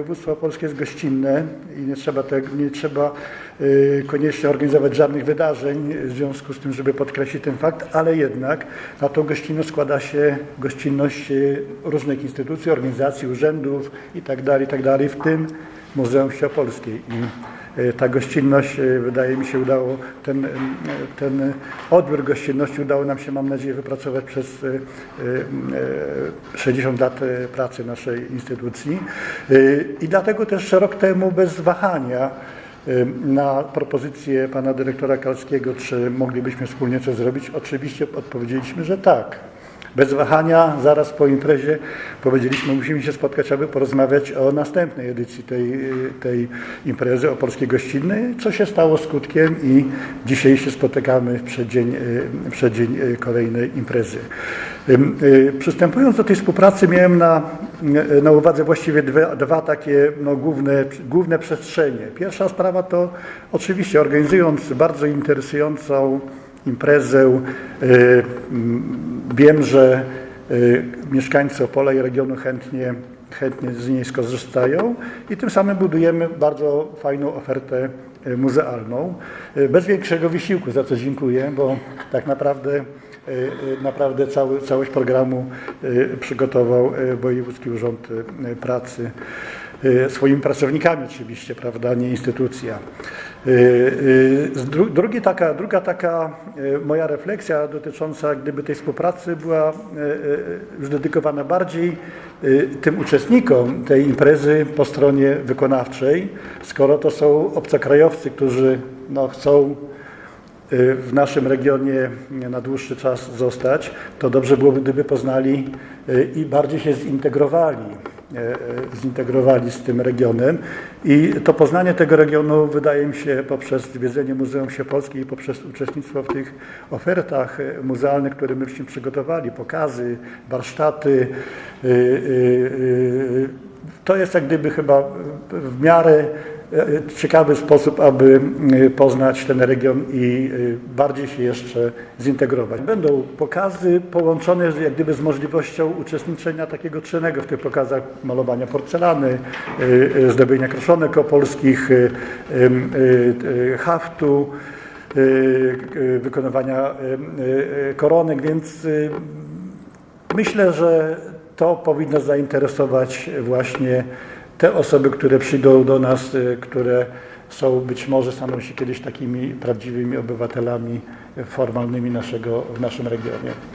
Województwo polskie jest gościnne i nie trzeba, nie trzeba y, koniecznie organizować żadnych wydarzeń w związku z tym, żeby podkreślić ten fakt, ale jednak na tą gościnność składa się gościnność y, różnych instytucji, organizacji, urzędów itd., itd., w tym Muzeum Wsi Opolskiej. Y, ta gościnność, y, wydaje mi się, udało, ten, y, ten odbiór gościnności udało nam się, mam nadzieję, wypracować przez y, y, y, 60 lat pracy naszej instytucji. I dlatego też rok temu bez wahania na propozycję pana dyrektora Kalskiego, czy moglibyśmy wspólnie coś zrobić, oczywiście odpowiedzieliśmy, że tak. Bez wahania, zaraz po imprezie powiedzieliśmy, musimy się spotkać, aby porozmawiać o następnej edycji tej, tej imprezy, o polskiej gościnnej, co się stało skutkiem i dzisiaj się spotykamy w przeddzień, w przeddzień kolejnej imprezy. Y, Przystępując do tej współpracy miałem na, na uwadze właściwie dwa, dwa takie no, główne, główne przestrzenie. Pierwsza sprawa to oczywiście organizując bardzo interesującą imprezę. Wiem, że y, mieszkańcy Opola i regionu chętnie, chętnie z niej skorzystają i tym samym budujemy bardzo fajną ofertę y, muzealną. Y, Bez większego wysiłku, za co dziękuję, bo tak naprawdę naprawdę cały, całość programu przygotował Wojewódzki Urząd Pracy swoimi pracownikami oczywiście, prawda, nie instytucja. Y, y, drugi taka, druga taka y, moja refleksja dotycząca gdyby tej współpracy była y, y, już dedykowana bardziej y, tym uczestnikom tej imprezy po stronie wykonawczej, skoro to są obcokrajowcy, którzy no, chcą y, w naszym regionie na dłuższy czas zostać, to dobrze byłoby, gdyby poznali y, i bardziej się zintegrowali, y, y, zintegrowali z tym regionem. I to poznanie tego regionu wydaje mi się poprzez zwiedzenie Muzeum Wsi Polskiej i poprzez uczestnictwo w tych ofertach muzealnych, które myśmy przygotowali, pokazy, warsztaty, y, y, y, to jest jak gdyby chyba w miarę e, ciekawy sposób, aby y, poznać ten region i bardziej się jeszcze zintegrować. Będą pokazy połączone jak gdyby z możliwością uczestniczenia takiego czynnego w tych pokazach malowania porcelany, zdobienia kroszonek opolskich, haftu, wykonywania koronek, więc Myślę, że to powinno zainteresować właśnie te osoby, które przyjdą do nas, y, które są być może staną się kiedyś takimi prawdziwymi obywatelami formalnymi naszego, w naszym regionie.